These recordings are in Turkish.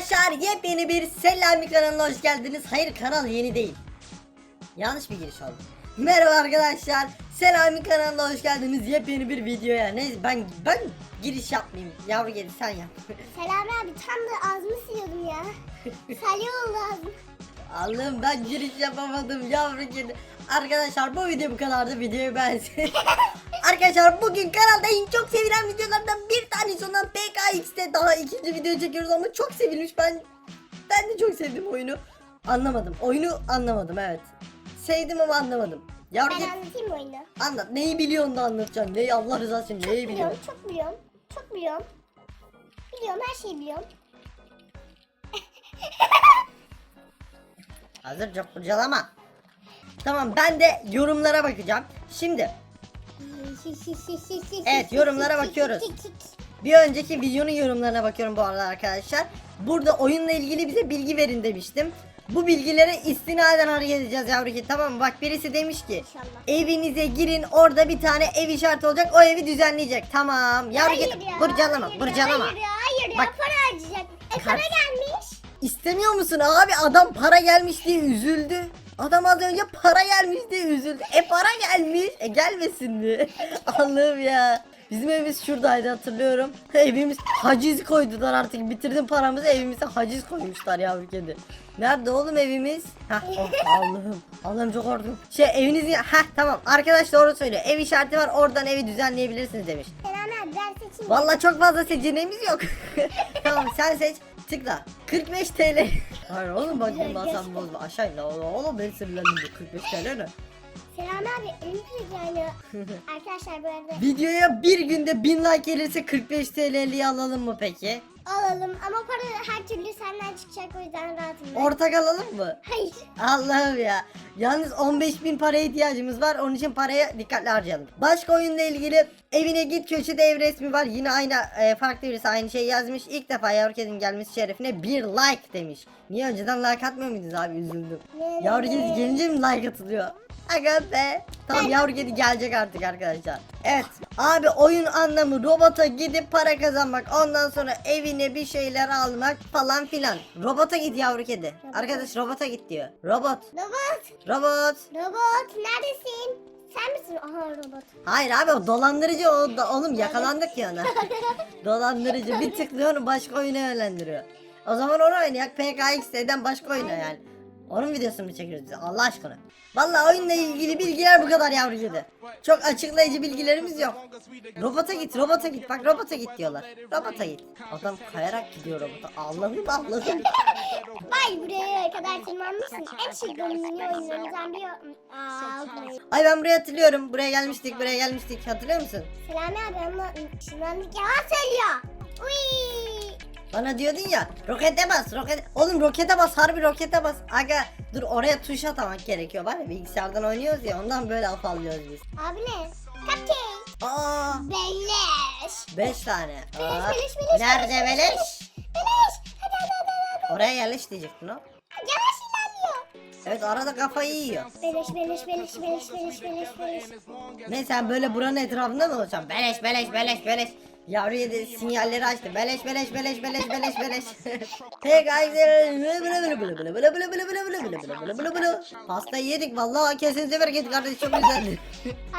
Arkadaşlar yepyeni bir Selami kanalına hoş geldiniz. Hayır kanal yeni değil. Yanlış bir giriş oldu. Merhaba arkadaşlar. Selami kanalına hoş geldiniz. Yepyeni bir videoya. Neyse ben ben giriş yapmayayım. Yavru geri sen yap. Selami abi tam da ağzımı siliyordum ya. Salya oldu ağzım. Allah'ım ben giriş yapamadım yavru geri. Arkadaşlar bu video bu kadardı. Videoyu beğensin. Arkadaşlar bugün kanalda en çok sevilen videolardan bir tanesi olan PKX'te daha ikinci video çekiyoruz ama çok sevilmiş. Ben ben de çok sevdim oyunu. Anlamadım. Oyunu anlamadım evet. Sevdim ama anlamadım. Yavru Ben anlatayım oyunu? anlat. Neyi biliyorsun da anlatacaksın. Neyi Allah rızası için neyi Biliyorum, biliyorsun? çok biliyorum. Çok biliyorum. Biliyorum, her şeyi biliyorum. Hazır çok kurcalama. Tamam ben de yorumlara bakacağım. Şimdi Evet, yorumlara bakıyoruz. Bir önceki videonun yorumlarına bakıyorum bu arada arkadaşlar. Burada oyunla ilgili bize bilgi verin demiştim. Bu bilgilere istinaden hareket edeceğiz yavru ki tamam mı? Bak birisi demiş ki İnşallah. evinize girin orada bir tane ev işareti olacak o evi düzenleyecek. Tamam yavru ya, burcalama burcalama. Hayır ya, hayır ya, Bak. para harcayacak. E para gelmiş. İstemiyor musun abi adam para gelmiş diye üzüldü. Adam az önce para gelmiş diye üzüldü. E para gelmiş. E gelmesin mi? Allah'ım ya. Bizim evimiz şuradaydı hatırlıyorum. Evimiz haciz koydular artık. Bitirdim paramızı evimize haciz koymuşlar yavru kedi. Nerede oğlum evimiz? Hah oh, Allah'ım. Allah'ım çok korktum. Şey evinizin heh tamam arkadaş doğru söylüyor. Ev işareti var oradan evi düzenleyebilirsiniz demiş. Selami abi ben seçeyim. Vallahi çok fazla seçeneğimiz yok. tamam sen seç. Tıkla. 45 TL. Hayır oğlum bak bunu basam bozma. Aşağı in. Oğlum, oğlum beni sinirlendim bu 45 TL ne? Selami abi elim yani. Arkadaşlar bu arada Videoya bir günde 1000 like gelirse 45 TL'liyi alalım mı peki? Alalım ama para her türlü senden çıkacak o yüzden rahatım ben. Ortak alalım mı? Hayır. Allah'ım ya. Yalnız 15 bin paraya ihtiyacımız var. Onun için paraya dikkatli harcayalım. Başka oyunla ilgili evine git köşede ev resmi var. Yine aynı e, farklı birisi aynı şey yazmış. İlk defa yavru kedinin gelmesi şerefine bir like demiş. Niye önceden like atmıyor muydunuz abi üzüldüm. Yavru kedi gelince mi like atılıyor? Aga be. Tamam yavru kedi gelecek artık arkadaşlar. Evet. Abi oyun anlamı robota gidip para kazanmak. Ondan sonra evine bir şeyler almak falan filan. Robota git yavru kedi. Arkadaş robota git diyor. Robot. Robot. Robot. Robot neredesin? Sen misin? Aha robot. Hayır abi o dolandırıcı o da, oğlum yakalandık ya ona. dolandırıcı bir tıklıyor başka oyuna yönlendiriyor. O zaman onu oynayak PKX'den başka oyuna yani. Onun videosunu mu çekiyoruz biz Allah aşkına. Vallahi oyunla ilgili bilgiler bu kadar yavru kedi. Çok açıklayıcı bilgilerimiz yok. Robota git, robota git. Bak robota git diyorlar. Robota git. Adam kayarak gidiyor robota. Allah'ım Allah'ım. Vay buraya kadar tırmanmışsın. En çılgın mini oyunlarından biri. Aa. Ay ben buraya hatırlıyorum. Buraya gelmiştik, buraya gelmiştik. Hatırlıyor musun? Selami abi ama ışınlandık yalan söylüyor. Uy. Bana diyordun ya rokete bas roket oğlum rokete bas harbi rokete bas aga dur oraya tuş atamak gerekiyor var ya bilgisayardan oynuyoruz ya ondan böyle afallıyoruz biz Abi ne? Cupcake. aa Beleş. 5 tane Beleş, Aa, beleş, beleş, nerede beleş, beleş Beleş. Hadi hadi hadi hadi. oraya yerleş diyecektin o Yavaş ilerliyor. evet arada kafayı yiyor Beleş beleş beleş beleş beleş beleş beleş. ne sen böyle buranın etrafında mı olacaksın beleş beleş beleş beleş Yavru yedi sinyalleri açtı. Beleş beleş beleş beleş beleş beleş. Hey guys. Pastayı yedik vallahi kesinize bereket kardeş çok güzeldi.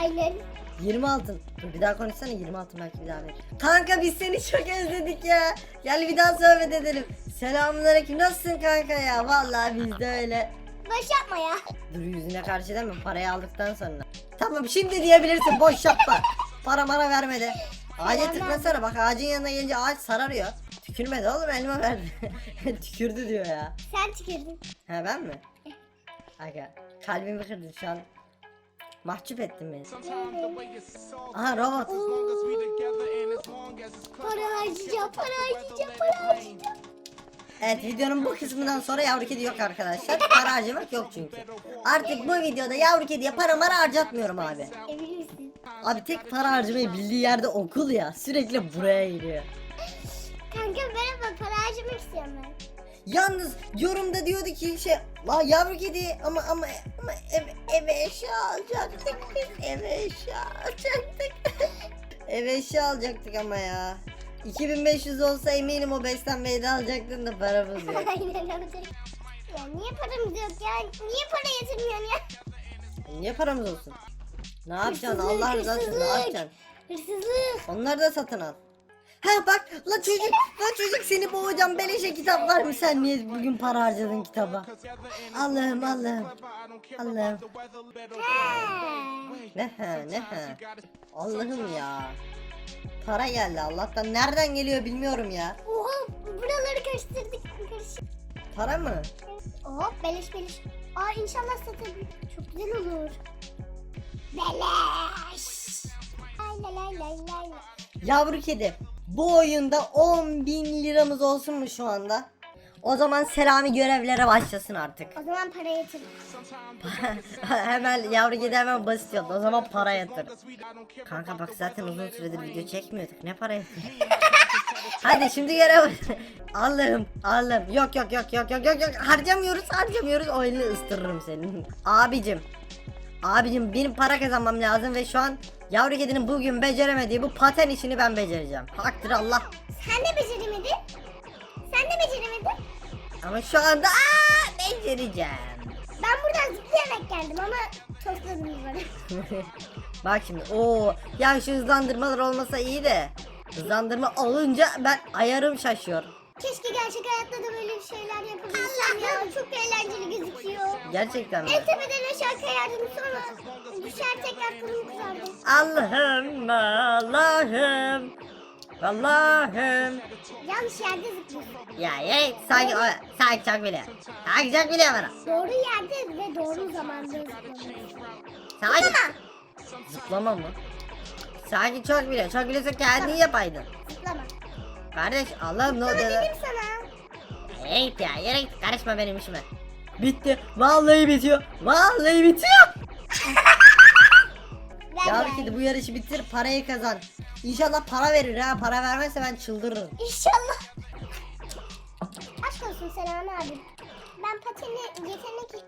Aynen. 20 altın. Dur bir daha konuşsana 20 altın belki bir daha ver. Kanka biz seni çok özledik ya. Gel bir daha sohbet edelim. Selamünaleyküm nasılsın kanka ya? Vallahi biz de öyle. Boş yapma ya. Dur yüzüne karşı deme parayı aldıktan sonra. Tamam şimdi diyebilirsin boş yapma. Para bana vermedi. Ağaca tıklasana bak ağacın yanına gelince ağaç sararıyor. Tükürmedi oğlum elma verdi. Tükürdü diyor ya. Sen tükürdün. Ha ben mi? Aga kalbimi kırdın şu an. Mahcup ettin beni. Aha robot. Para harcayacağım, para harcayacağım, para harcayacağım. Evet videonun bu kısmından sonra yavru kedi yok arkadaşlar. Para harcamak yok çünkü. Artık bu videoda yavru kediye para mara harcatmıyorum abi. Emin misin? Abi tek para harcamayı bildiği yerde okul ya. Sürekli buraya geliyor. Kanka merhaba, para harcamak istiyorum ben. Yalnız yorumda diyordu ki şey la yavru kedi ama ama ama ev, eve eşya alacaktık eve eşya alacaktık. eve eşya alacaktık ama ya. 2500 olsa eminim o beslenmeyi de alacaktın da paramız yok. Aynen olacak. Ya niye paramız yok ya? Niye para yatırmıyorsun ya? Niye paramız olsun? Ne yapacaksın Hırsızlık, Allah rızası için ne hırsızlık. yapacaksın? Hırsızlık. Onları da satın al. Ha bak la çocuk la çocuk seni boğacağım beleşe kitap var mı sen niye bugün para harcadın kitaba? Allah'ım Allah'ım. Allah'ım. Ne ha ne ha. Allah'ım ya. Para geldi Allah'tan. Nereden geliyor bilmiyorum ya. Oha buraları karıştırdık. Karıştırdık. Para mı? Hop beleş beleş. Aa inşallah satabilir. Çok güzel olur. Beleş. Lay lay lay lay lay. Yavru kedi. Bu oyunda 10 bin liramız olsun mu şu anda? O zaman Selami görevlere başlasın artık. O zaman para yatır. hemen yavru kedi hemen basit yaptı. O zaman para yatır. Kanka bak zaten uzun süredir video çekmiyorduk. Ne para yatır? Hadi şimdi görev. Allah'ım Allah'ım. Yok yok yok yok yok yok yok. Harcamıyoruz harcamıyoruz. O elini ıstırırım senin. Abicim. Abicim benim para kazanmam lazım ve şu an yavru kedinin bugün beceremediği bu paten işini ben becereceğim. Haktır Allah. Sen de beceremedin. Sen de beceremedin. Ama şu anda aa, becereceğim. Ben buradan zıplayarak geldim ama tosladım yuvarı. Bak şimdi o ya şu hızlandırmalar olmasa iyi de hızlandırma olunca ben ayarım şaşıyor. Keşke gerçek hayatta da böyle şeyler yapabilsem ya. Çok eğlenceli gözüküyor. Gerçekten mi? En tepeden aşağı kayardım sonra düşer tekrar kolum kızardı. Allah'ım Allah'ım Allah'ım Yanlış yerde zıplıyorsun. Ya ye sanki o sanki çok biliyor. Sanki çok biliyor bana. Doğru yerde ve doğru zamanda zıplıyorsun. Sanki Zıplama. zıplama mı? Sanki çok biliyor. Çok biliyorsa kendin yapaydın. Zıplama. Kardeş Allah'ım ne oldu? Sana dedim sana. Hey git ya yere git karışma benim işime. Bitti. Vallahi bitiyor. Vallahi bitiyor. Ya bir kedi bu yarışı bitir parayı kazan. İnşallah para verir ha. Para vermezse ben çıldırırım. İnşallah. Aşk olsun Selami abi. Ben pateni yetenek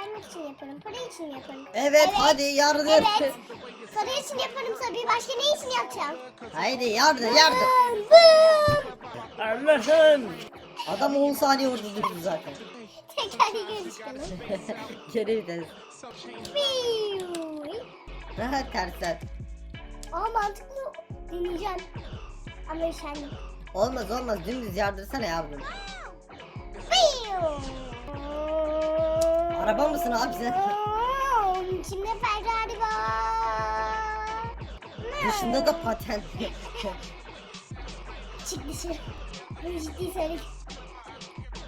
göstermek için yaparım. Para için yaparım. Evet, hadi yardım. Evet. Para için yaparım tabii. Başka ne için yapacağım? Haydi yardım yardım. Allah'ım. Adam 10 saniye orada durdu zaten. Tekrar geri çıkalım. Geri. Piu. Rahat tersten. Aa mantıklı deneyeceğim. Ama üşendim. Olmaz olmaz dümdüz yardırsana yavrum. Piu. Araba mısın abi sen? İçimde Ferrari var. Dışında da patent. Çık dışarı. Bunu ciddi söyle.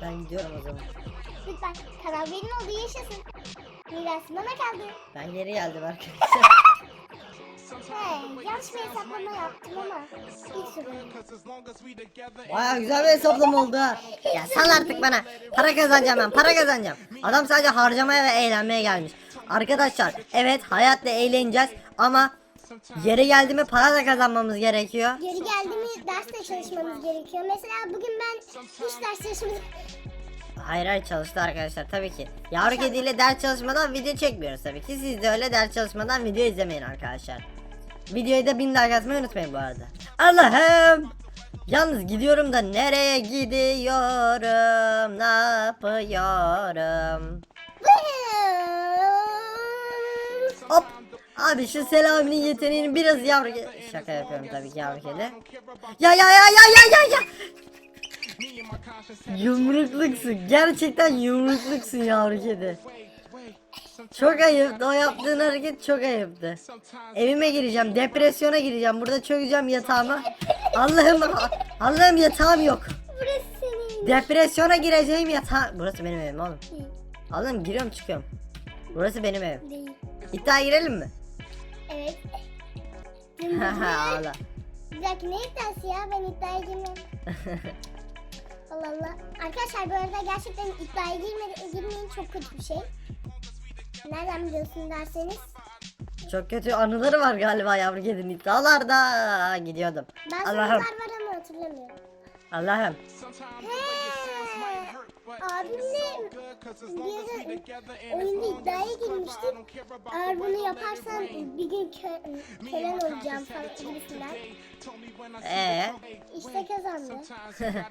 ben gidiyorum o zaman. Lütfen kanal benim oldu yaşasın. Mirası bana kaldı. Ben geri geldim arkadaşlar. He, yanlış bir hesaplama yaptım ama sorun. Baya güzel bir hesaplama oldu ha. Ya sal artık bana. Para kazanacağım ben. Para kazanacağım. Adam sadece harcamaya ve eğlenmeye gelmiş. Arkadaşlar evet hayatta eğleneceğiz ama yere geldi mi para da kazanmamız gerekiyor. Geri geldi mi ders de çalışmamız gerekiyor. Mesela bugün ben hiç ders çalışmadım. Hayır hayır çalıştı arkadaşlar tabii ki. Yavru kediyle ders çalışmadan video çekmiyoruz tabii ki. Siz de öyle ders çalışmadan video izlemeyin arkadaşlar. Videoyu da bin like atmayı unutmayın bu arada. Allah'ım! Yalnız gidiyorum da nereye gidiyorum? Ne yapıyorum? Hop! Abi şu Selami'nin yeteneğini biraz yavru Şaka yapıyorum tabii ki yavru kedi. Ya ya ya ya ya ya ya! Yumrukluksun. Gerçekten yumrukluksun yavru kedi. Çok ayıptı. O yaptığın hareket çok ayıptı. Evime gireceğim. Depresyona gireceğim. Burada çökeceğim yatağıma. Allah'ım Allah'ım yatağım yok. Burası senin. Depresyona gireceğim yatağa. Burası benim evim oğlum. Allah'ım giriyorum çıkıyorum. Burası benim evim. Değil. İddia girelim mi? Evet. Allah. Bir dakika ne iddiası ya? Ben iddiaya girmem. Allah Allah. Arkadaşlar bu arada gerçekten iddiaya girmeyin çok kötü bir şey. Nereden biliyorsun derseniz. Çok kötü anıları var galiba yavru kedinin iddialarda. Gidiyordum. Allah'ım. sorular var ama hatırlamıyorum. Allah'ım. He. Abimle bir oyunda iddiaya girmiştik. Eğer bunu yaparsan bir gün kö kölen olacağım falan gibisinden. Ee, İşte kazandı.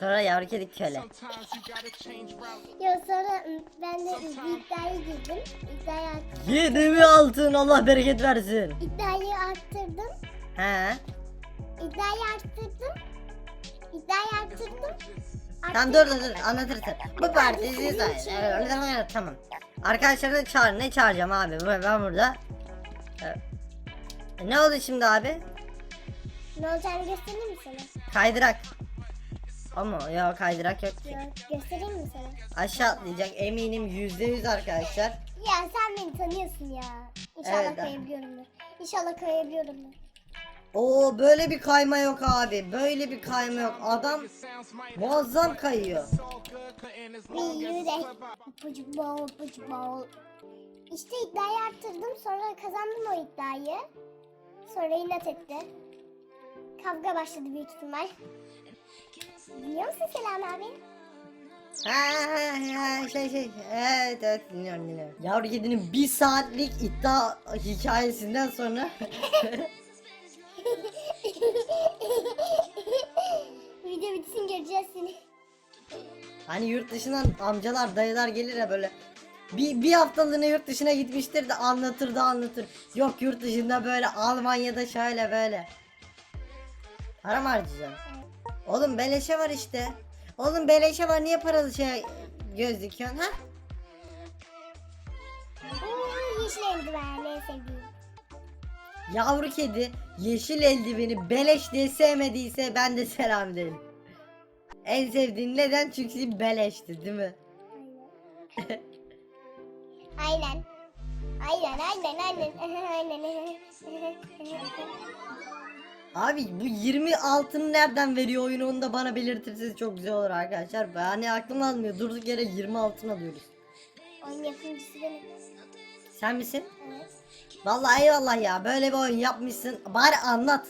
sonra yavru kedi köle. Ya sonra ben de bir iddiaya girdim. İddiayı, art- Yedi mi altın Allah bereket versin. iddiayı arttırdım. He. İddiayı arttırdım. İddiayı arttırdım. Tamam dur dur dur anlatırsın. Bu parti siz tamam. Arkadaşlarını çağır ne çağıracağım abi ben burada. Ee, Ne oldu şimdi abi? Ne olacağını göstereyim mi sana? Kaydırak. Ama ya kaydırak yok. Ya, göstereyim mi sana? Aşağı atlayacak eminim yüzde yüz arkadaşlar. Ya sen beni tanıyorsun ya. İnşallah Evet. kayabiliyorumdur. İnşallah kayabiliyorumdur. Oo böyle bir kayma yok abi. Böyle bir kayma yok. Adam muazzam kayıyor. Bir yürek. Pıcık bol pıcık bol. İşte iddiayı arttırdım. Sonra kazandım o iddiayı. Sonra inat etti. Kavga başladı büyük ihtimal. Biliyor musun Selam abi? Ha, ha, şey şey evet evet dinliyorum dinliyorum. Yavru kedinin bir saatlik iddia hikayesinden sonra Video bitsin göreceğiz seni. hani yurt dışından amcalar dayılar gelir ya böyle bir, bir haftalığına yurt dışına gitmiştir de anlatır da anlatır. Yok yurt dışında böyle Almanya'da şöyle böyle. Para mı harcayacaksın? Oğlum beleşe var işte. Oğlum beleşe var niye paralı şey göz dikiyorsun ha? Yeşil eldiven en sevdiğim. Yavru kedi yeşil eldiveni beleş diye sevmediyse ben de selam derim. En sevdiğin neden? Çünkü beleşti değil mi? Aynen. Aynen aynen aynen aynen. Abi bu 20 altını nereden veriyor oyunu onu da bana belirtirseniz çok güzel olur arkadaşlar. Yani aklım almıyor. Durduk yere 20 altın alıyoruz. Oyun yapımcısı benim. Sen misin? Evet. Vallahi eyvallah ya. Böyle bir oyun yapmışsın. Bari anlat.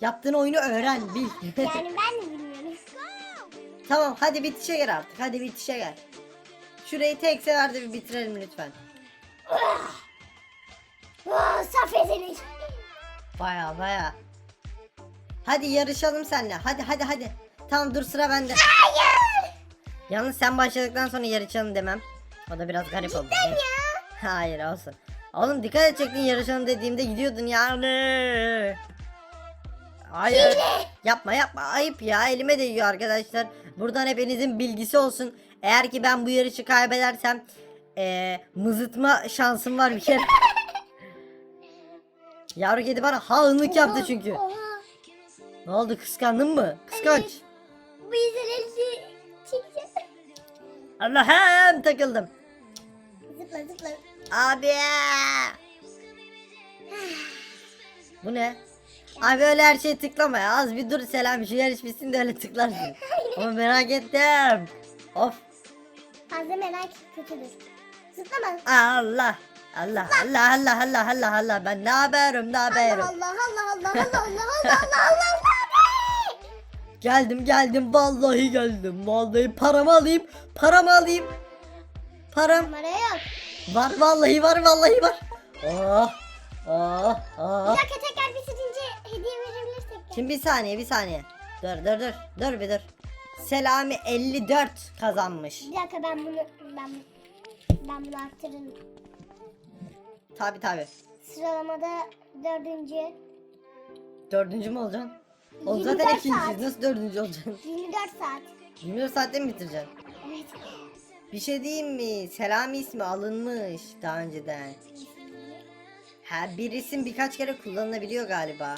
Yaptığın oyunu öğren, bil. Yani ben de bilmiyorum. tamam hadi bitişe gel artık. Hadi bitişe gel. Şurayı tek seferde bir bitirelim lütfen. Oo, safedelik. Baya baya. Hadi yarışalım seninle. Hadi hadi hadi. Tamam dur sıra bende. Hayır. Yalnız sen başladıktan sonra yarışalım demem. O da biraz garip oldu. Ya. Hayır olsun. Oğlum dikkat edecektin yarışalım dediğimde gidiyordun yani. Hayır. Yapma yapma ayıp ya elime değiyor arkadaşlar. Buradan hepinizin bilgisi olsun. Eğer ki ben bu yarışı kaybedersem eee mızıtma şansım var bir kere. Yavru kedi bana haınlık yaptı çünkü. Oha. Ne oldu kıskandın mı? Kıskanç. Bu yüzden elini çekeceğim. Allah'ım takıldım. Zıpla zıpla. Abi. Bu ne? Abi öyle her şeye tıklama ya. Az bir dur selam şu yarış bitsin de öyle tıklarsın. Ama merak ettim. Of. Fazla merak kötüdür. Zıplama. Allah. Allah Allah Allah Allah Allah Allah ben ne haberim ne Allah haberim. Allah Allah Allah Allah Allah Allah Allah Allah Allah. Geldim geldim vallahi geldim. Vallahi paramı alayım. Paramı alayım. Param Kamera yok. Var vallahi var vallahi var. Oh. Oh. Bir Oh. dakika tekrar bitirince hediye verebilirsek. Şimdi bir saniye bir saniye. Dur dur dur. Dur bir dur. Selami 54 kazanmış. Bir dakika ben bunu ben ben bunu arttırırım. Tabi tabi. Sıralamada dördüncü. Dördüncü mü olacaksın? 24 zaten ikinci. saat. Nasıl dördüncü olacaksın? 24 saat. 24 saatte mi bitireceksin? Evet. Bir şey diyeyim mi? Selami ismi alınmış daha önceden. Ha bir isim birkaç kere kullanılabiliyor galiba.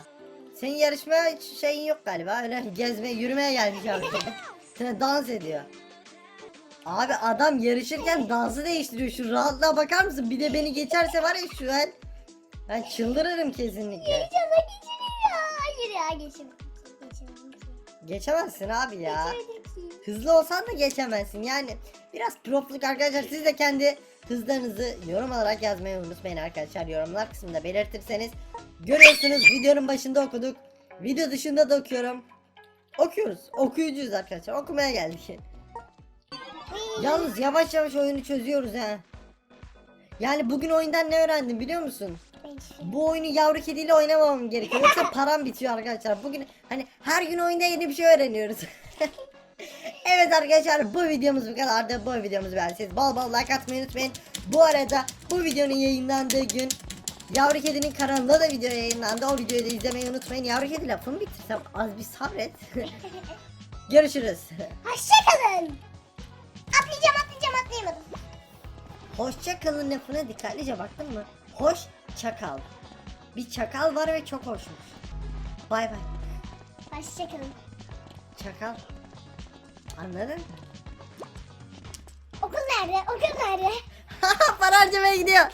Senin yarışmaya hiç şeyin yok galiba. Öyle gezmeye yürümeye gelmiş abi. Sen dans ediyor. Abi adam yarışırken dansı değiştiriyor. Şu rahatlığa bakar mısın? Bir de beni geçerse var ya şu an. Ben çıldırırım kesinlikle. İnşallah geçirir ya. Hayır ya. Geçemem. Geçemezsin abi ya. Hızlı olsan da geçemezsin. Yani biraz profluk arkadaşlar. Siz de kendi hızlarınızı yorum olarak yazmayı unutmayın arkadaşlar. Yorumlar kısmında belirtirseniz. Görüyorsunuz videonun başında okuduk. Video dışında da okuyorum. Okuyoruz. Okuyucuyuz arkadaşlar. Okumaya geldik. Yalnız yavaş yavaş oyunu çözüyoruz ha. Yani bugün oyundan ne öğrendim biliyor musun? Bu oyunu yavru kediyle oynamamam gerekiyor. Yoksa param bitiyor arkadaşlar. Bugün hani her gün oyunda yeni bir şey öğreniyoruz. evet arkadaşlar bu videomuz bu kadardı. Bu videomuzu beğendiyseniz bol bol like atmayı unutmayın. Bu arada bu videonun yayınlandığı gün Yavru Kedi'nin kanalında da video yayınlandı. O videoyu da izlemeyi unutmayın. Yavru Kedi lafımı bitirsem az bir sabret. Görüşürüz. Hoşçakalın. Atlayacağım atlayacağım atlayamadım. Hoşça kalın lafına dikkatlice baktın mı? Hoş çakal. Bir çakal var ve çok hoşmuş. Bay bay. Hoşçakalın. Çakal. Anladın? Okul nerede? Okul nerede? Para harcamaya gidiyor.